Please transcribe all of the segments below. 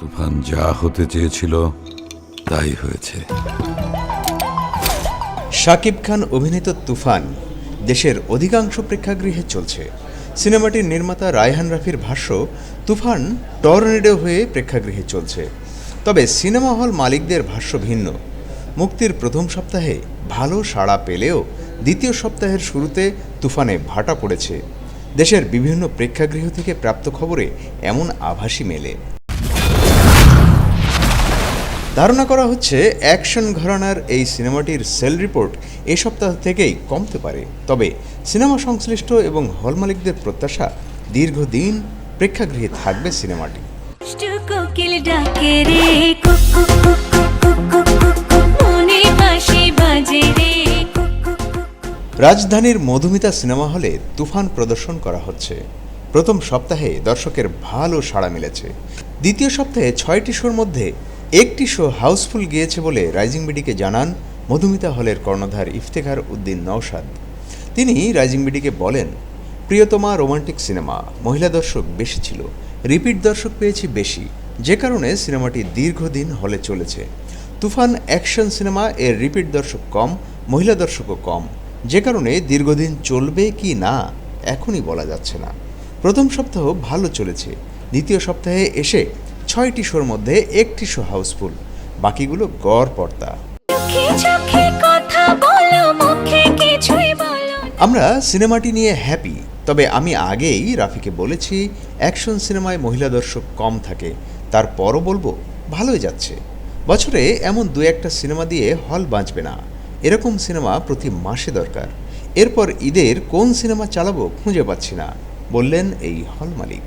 তুফান যা হতে চেয়েছিল, তাই হয়েছে। শাকিব খান অভিনীত তুফান দেশের অধিকাংশ প্রেক্ষাগৃহে চলছে। সিনেমাটির নির্মাতা রায়হান রাফির ভাষ্য, তুফান টর্নেডো হয়ে প্রেক্ষাগৃহে চলছে। তবে সিনেমা হল মালিকদের ভাষ্য ভিন্ন। মুক্তির প্রথম সপ্তাহে ভালো সাড়া পেলেও দ্বিতীয় সপ্তাহের শুরুতে তুফানে ভাটা পড়েছে। দেশের বিভিন্ন প্রেক্ষাগৃহ থেকে প্রাপ্ত খবরে এমন আভাসই মেলে। ধারণা করা হচ্ছে অ্যাকশন ঘরানার এই সিনেমাটির সেল রিপোর্ট এ সপ্তাহ থেকেই কমতে পারে। তবে সিনেমা সংশ্লিষ্ট এবং হল মালিকদের প্রত্যাশা দীর্ঘদিন প্রেক্ষাগৃহে থাকবে সিনেমাটি। রাজধানীর মধুমিতা সিনেমা হলে তুফান প্রদর্শন করা হচ্ছে। প্রথম সপ্তাহে দর্শকের ভালো সাড়া মিলেছে। দ্বিতীয় সপ্তাহে ছয়টি শোর মধ্যে একটি শো হাউসফুল গিয়েছে বলে রাইজিং বিডিকে জানান মধুমিতা হলের কর্ণধার ইফতেখার উদ্দিন নওশাদ। তিনি রাইজিং বিডিকে বলেন, প্রিয়তমা রোমান্টিক সিনেমা মহিলা দর্শক বেশি ছিল রিপিট দর্শক পেয়েছি বেশি। যে কারণে সিনেমাটি দীর্ঘদিন হলে চলেছে। তুফান অ্যাকশন সিনেমা এর রিপিট দর্শক কম, মহিলা দর্শকও কম। যে কারণে দীর্ঘদিন চলবে কি না, এখনই বলা যাচ্ছে না। প্রথম সপ্তাহ ভালো চলেছে, দ্বিতীয় সপ্তাহে এসে ছয়টি শোর মধ্যে একটি শো হাউসফুল বাকিগুলো গড় পর্দা। আমরা সিনেমাটি নিয়ে হ্যাপি তবে আমি আগেই রাফিকে বলেছি অ্যাকশন সিনেমায় মহিলা দর্শক কম থাকে তারপরও বলব ভালোই যাচ্ছে। বছরে এমন দু একটা সিনেমা দিয়ে হল বাঁচবে না এরকম সিনেমা প্রতি মাসে দরকার। এরপর ঈদের কোন সিনেমা চালাবো খুঁজে পাচ্ছি না বললেন এই হল মালিক।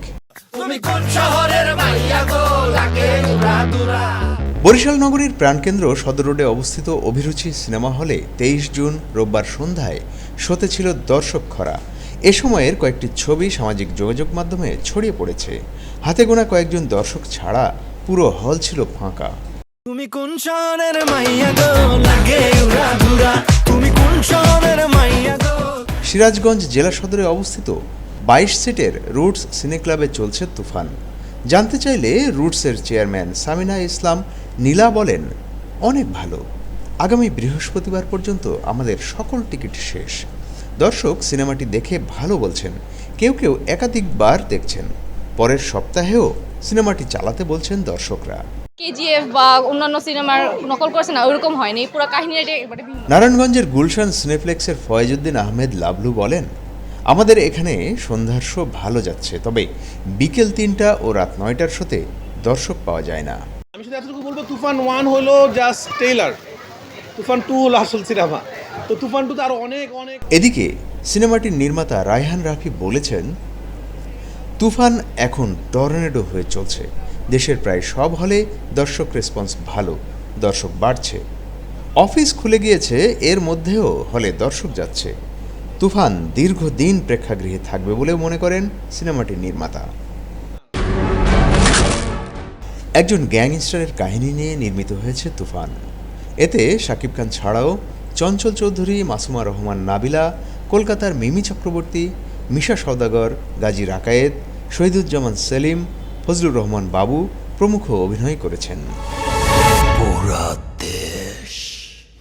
বরিশাল নগরীর প্রাণকেন্দ্র সদর রোডে অবস্থিত অভিরুচি সিনেমা হলে তেইশ জুন রোববার সন্ধ্যায় শোতে ছিল দর্শক খরা। এ সময়ের কয়েকটি ছবি সামাজিক যোগাযোগ মাধ্যমে ছড়িয়ে পড়েছে। হাতে গোনা কয়েকজন দর্শক ছাড়া পুরো হল ছিল ফাঁকা। তুমি কোন শহরের মাইয়া গো? লাগে উড়া তুমি কোন শহরের মাইয়া গো? সিরাজগঞ্জ জেলা সদরে অবস্থিত বাইশ সিটের রুটস সিনে ক্লাবে চলছে তুফান। জানতে চাইলে রুটসের চেয়ারম্যান সামিনা ইসলাম নীলা বলেন অনেক ভালো। আগামী বৃহস্পতিবার পর্যন্ত আমাদের সকল টিকিট শেষ। দর্শক সিনেমাটি দেখে ভালো বলছেন কেউ কেউ একাধিকবার দেখছেন। পরের সপ্তাহেও সিনেমাটি চালাতে বলছেন দর্শকরা। কেজিএফ বা অন্যান্য সিনেমার নকল করেছে না ওরকম হয়নি। পুরো কাহিনীটা নারায়ণগঞ্জের গুলশান সিনেপ্লেক্সের ফয়েজউদ্দিন আহমেদ লাভলু বলেন আমাদের এখানে সন্ধ্যার শো ভালো যাচ্ছে তবে বিকেল তিনটা ও রাত নয়টার শোতে দর্শক পাওয়া যায় না। আমি শুধু এতটুকু বলব তুফান ওয়ান হলো জাস্ট টেইলার তুফান টু হলো আসল সিনেমা তো তুফান টু তো আরও অনেক অনেক এদিকে সিনেমাটির নির্মাতা রায়হান রাফি বলেছেন তুফান এখন টর্নেডো হয়ে চলছে। দেশের প্রায় সব হলে দর্শক রেসপন্স ভালো দর্শক বাড়ছে। অফিস খুলে গিয়েছে এর মধ্যেও হলে দর্শক যাচ্ছে। তুফান দীর্ঘদিন প্রেক্ষাগৃহে থাকবে বলেও মনে করেন সিনেমাটির নির্মাতা। একজন গ্যাংস্টারের কাহিনী নিয়ে নির্মিত হয়েছে তুফান। এতে শাকিব খান ছাড়াও চঞ্চল চৌধুরী, মাসুমা রহমান নাবিলা, কলকাতার মিমি চক্রবর্তী, মিশা সওদাগর, গাজী রাকায়েত, শহীদুজ্জামান সেলিম, ফজলুর রহমান বাবু প্রমুখ অভিনয় করেছেন।